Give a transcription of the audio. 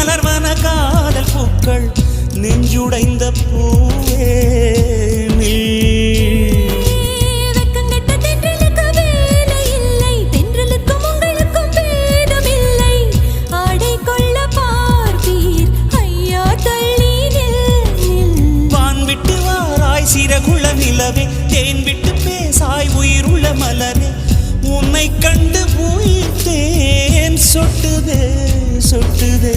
மலர்வன காதல் பூக்கள் நெஞ்சுடைந்த பூவே நீ. தேன் விட்டு சுட்டுதே.